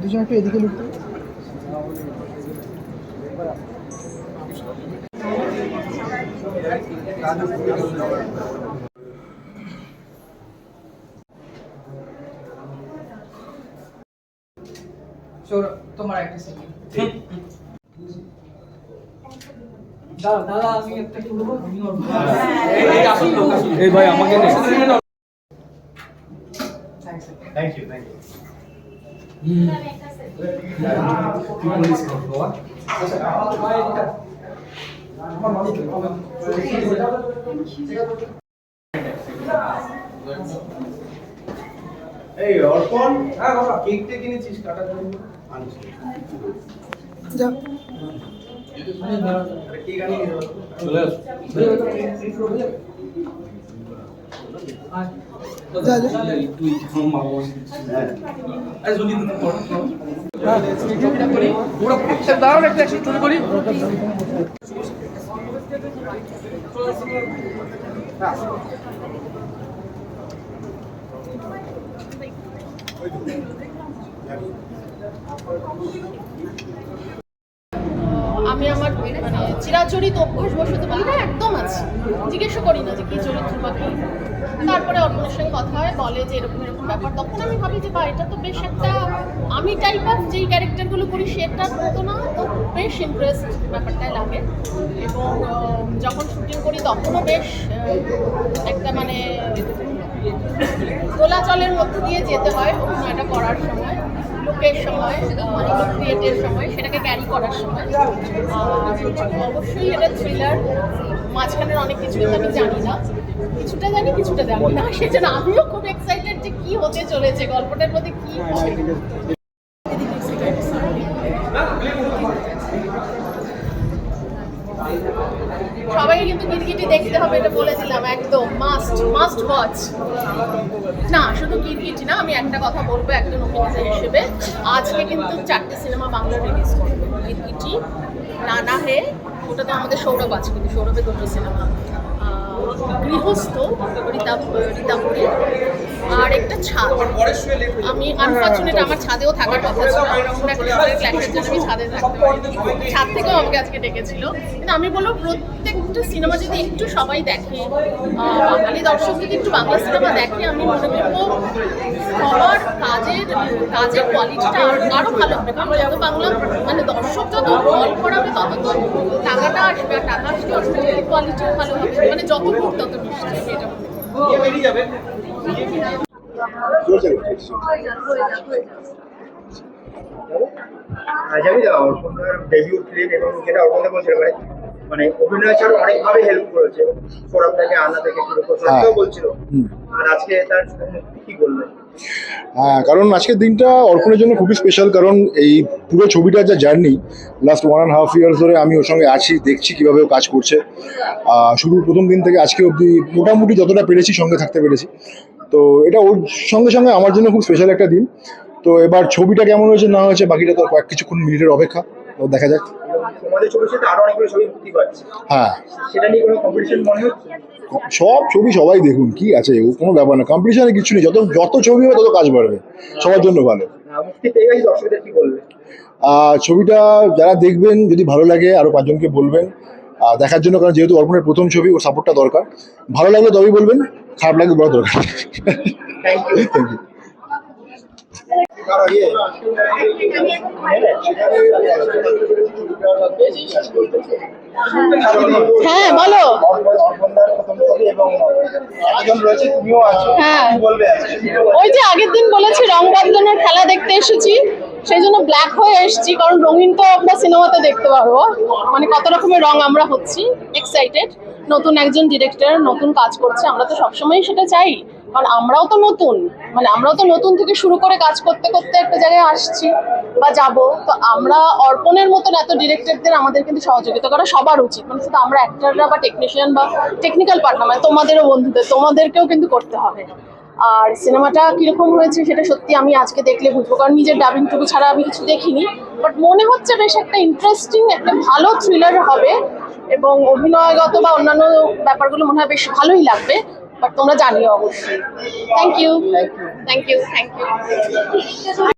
দুজন একটু এদিকে লুকতে। সৌরভ তোমার একটা সেকেন্ড দাদা দাদা আমি একটা করব এই ভাই আমাকে থ্যাংক ইউ থ্যাংক ইউ এই অর্পণ। হ্যাঁ বাবা কেকটা কিনেছিস কাটার জন্য হ্যাঁ দাঁড়ান একটা একশো শুরু করি আমি আমার মানে চিরাচরিত অভ্যাস বসতে বলি না একদম আছে। জিজ্ঞেসও করি না যে কি চরিত্র বা কি। তারপরে অর্পণের সঙ্গে কথা হয়, বলে যে এরকম এরকম ব্যাপার। তখন আমি ভাবি যে বা, এটা তো বেশ একটা, আমি টাইপ অফ যেই ক্যারেক্টারগুলো করি সেটার মতো না, তো বেশ ইন্টারেস্ট ব্যাপারটাই লাগে। এবং যখন শুটিং করি, তখনও বেশ একটা মানে দোলাচলের মধ্যে দিয়ে যেতে হয় অভিনয়টা করার সময় লুকের সময় মানে ক্রিয়েটের সময়, সেটাকে ক্যারি করার সময়। অবশ্যই এটা থ্রিলার মাঝখানের অনেক কিছু আমি জানি না। কিছুটা জানি কিছুটা জানি না। সেজন্য আমিও খুব এক্সাইটেড যে কি হতে চলেছে, গল্পটার মধ্যে কি হয় সবাইকে কিন্তু কিরকিটি দেখতে হবে, এটা বলে দিলাম, একদম মাস্ট মাস্ট ওয়াচ না, শুধু কিরকিটি না, আমি একটা কথা বলব একজন অভিনেতা হিসেবে। আজকে কিন্তু চারটে সিনেমা বাংলা রিলিজ করবে কিরকিটি নানা হে, ওটা তো আমাদের সৌরভ আছে কিন্তু সৌরভের দুটো সিনেমা গৃহস্থ রীতা রীতাপুরী আর একটা ছাদ। আমি আনফর্চুনেট আমার ছাদেও থাকার কথা ছিল। কোনো একটা শরীর জন্য আমি ছাদে থাকতে পারিনি। ছাদ থেকেও আমাকে আজকে ডেকেছিল। কিন্তু আমি বলব প্রত্যেকটা সিনেমা যদি একটু সবাই দেখে বাঙালি দর্শক যদি একটু বাংলা সিনেমা দেখে আমি মনে করব সবার কাজের কাজের কোয়ালিটিটা আরও আরও ভালো হবে। কারণ যত বাংলা মানে দর্শক যত হল করাবে তত তো টাকাটা আসবে আর টাকা আসলে কোয়ালিটিও ভালো হবে। মানে যত তত মিষ্টি আমি যাবে জানি তো অর্পণদার ডেবিউ ফিল্ম এবং যেটা অর্পণদা বলছিল মানে মানে অভিনয় ছাড়া অনেকভাবে হেল্প করেছে। সৌরভ থেকে আনা থেকে শুরু করে সত্যিও বলছিল। আর আজকে তার কি বলবেন হ্যাঁ কারণ আজকের দিনটা অর্পণের জন্য খুবই স্পেশাল কারণ এই পুরো ছবিটার যা journey last one and half years ধরে আমি ওর সঙ্গে আছি দেখছি কীভাবে ও কাজ করছে। শুরুর প্রথম দিন থেকে আজকে অবধি মোটামুটি যতটা পেরেছি সঙ্গে থাকতে পেরেছি। তো এটা ওর সঙ্গে সঙ্গে আমার জন্য খুব স্পেশাল একটা দিন। তো এবার ছবিটা কেমন হয়েছে না হয়েছে বাকিটা তো কয়েক কিছুক্ষণ মিনিটের অপেক্ষা। তো দেখা যাক। তোমাদের ছবির সাথে আরও অনেকগুলো ছবি মুক্তি পাচ্ছে হ্যাঁ। সেটা নিয়ে কোনো কম্পিটিশন মনে হচ্ছে? সব ছবি সবাই দেখুন কি আছে? কোনো ব্যাপার না কম্পিটিশনে কিছু নেই। যত যত ছবি হবে তত কাজ বাড়বে। সবার জন্য ভালো। ছবিটা যারা দেখবেন যদি ভালো লাগে আরও পাঁচজনকে বলবেন। দেখার জন্য কারণ যেহেতু অর্পণের প্রথম ছবি ওর সাপোর্টটা দরকার। ভালো লাগলে তবেই বলবেন খারাপ লাগলে বড় দরকার। থ্যাংক ইউ ইউ ইয়ে হ্যাঁ বলো। হ্যাঁ। ওই যে আগের দিন বলেছি, রং বদলানোর খেলা দেখতে এসেছি। সেই জন্য ব্ল্যাক হয়ে এসেছি, কারণ রঙিন তো আমরা সিনেমাতে দেখতে পারব। মানে কত রকমের রং আমরা হচ্ছি এক্সাইটেড নতুন একজন ডিরেক্টর নতুন কাজ করছে, আমরা তো সবসময় সেটা চাই। কারণ আমরাও তো নতুন। মানে আমরাও তো নতুন থেকে শুরু করে কাজ করতে করতে একটা জায়গায় আসছি বা যাব। তো আমরা অর্পণের মতন এত ডিরেক্টরদের আমাদের কিন্তু সহযোগিতা করা সবার উচিত। মানে শুধু আমরা অ্যাক্টাররা বা টেকনিশিয়ান বা টেকনিক্যাল পার্টনার মানে তোমাদেরও বন্ধুদের, তোমাদেরকেও কিন্তু করতে হবে। আর সিনেমাটা কীরকম হয়েছে সেটা সত্যি আমি আজকে দেখলে বুঝব। কারণ নিজের ডাবিংটুকু ছাড়া আমি কিছু দেখিনি। বাট মনে হচ্ছে বেশ একটা ইন্টারেস্টিং একটা ভালো থ্রিলার হবে। এবং অভিনয়গত বা অন্যান্য ব্যাপারগুলো মনে হয় বেশ ভালোই লাগবে। बट तुम्हारा जानिए अवश्य thank you thank you thank you